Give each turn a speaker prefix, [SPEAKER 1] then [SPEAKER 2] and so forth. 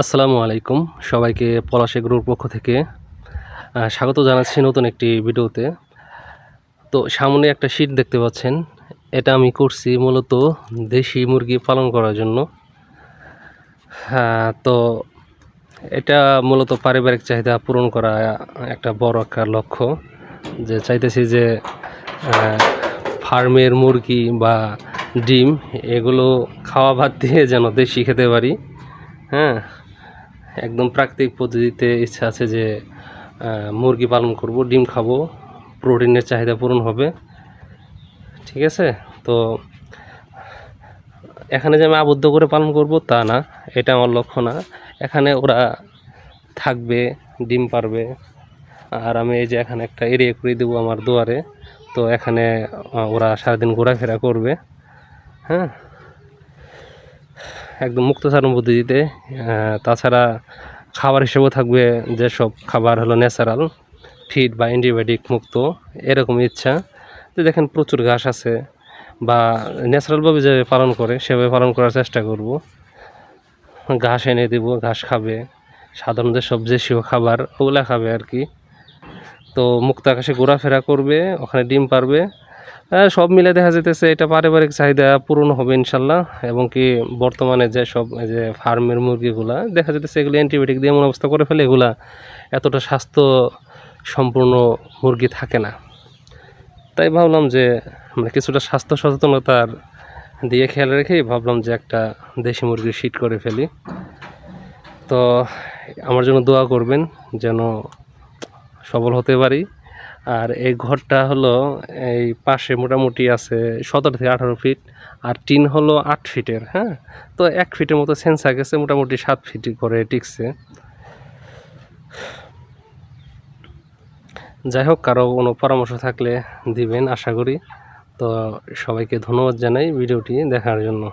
[SPEAKER 1] আসসালামু আলাইকুম। সবাইকে পলাশে গ্রুর পক্ষ থেকে স্বাগত জানাচ্ছি নতুন একটি ভিডিওতে। তো সামনে একটা শীট দেখতে পাচ্ছেন। এটা আমি করছি মূলত দেশি মুরগি পালন করার জন্য। হ্যাঁ তো এটা মূলত পারিবারিক চাহিদা পূরণ করা একটা বড় একটা লক্ষ্য। যে চাইতেছি যে ফার্মের মুরগি বা ডিম এগুলো খাওয়া ভাত দিয়ে যেন দেশি খেতে পারি। হ্যাঁ একদম প্রাকৃতিক পদ্ধতিতে ইচ্ছা আছে যে মুরগি পালন করব, ডিম খাব, প্রোটিনের চাহিদা পূরণ হবে, ঠিক আছে? তো, এখানে যে আমি আবদ্ধ করে পালন করব, তা না, এটা আমার লক্ষ্য না। এখানে ওরা থাকবে, ডিম পারবে, আর আমি এই যে এখানে একটা এরিয়া করে দেবো আমার দুয়ারে, তো এখানে ওরা সারাদিন ঘোরাফেরা করবে হ্যাঁ? একদম মুক্তচারণ পদ্ধতিতে তাছাড়া খাবার হিসেবেও থাকবে যেসব খাবার হলো ন্যাচারাল ফিড বা অ্যান্টিবায়োটিক মুক্ত, এরকম ইচ্ছা। তো দেখেন প্রচুর ঘাস আছে বা ন্যাচারালভাবে যেভাবে পালন করে, সেভাবে পালন করার চেষ্টা করব। ঘাস এনে দেবো, ঘাস খাবে সাধারণ যেসব দেশীয় খাবার ওগুলা খাবে আর কি। তো মুক্ত আকাশে ঘোরাফেরা করবে, ওখানে ডিম পারবে সব মিলে দেখা যেতেছে এটা পারিবারিক চাহিদা পূরণ হবে ইনশাল্লাহ। এবং কি বর্তমানে যে সব যে ফার্মের মুরগিগুলা, দেখা যেতেছে এগুলো অ্যান্টিবায়োটিক দিয়ে এমন অবস্থা করে ফেলে, এগুলা এতটা স্বাস্থ্য সম্পূর্ণ মুরগি থাকে না। তাই ভাবলাম যে মানে কিছুটা স্বাস্থ্য সচেতনতার দিয়ে খেয়াল রেখেই ভাবলাম যে একটা দেশি মুরগির শীট করে ফেলি। তো আমার জন্য দোয়া করবেন যেন সফল হতে পারি। আর এই ঘরটা হলো এই পাশে মোটামুটি আছে সতেরো থেকে আঠারো ফিট আর টিন হলো আট ফিটের হ্যাঁ? তো এক ফিটের মতো সেন্সার গেছে, মোটামুটি সাত ফিট করে টিকছে। যাই হোক, কারও কোনো পরামর্শ থাকলে দিবেন, আশা করি। তো সবাইকে ধন্যবাদ জানাই ভিডিওটি দেখার জন্য।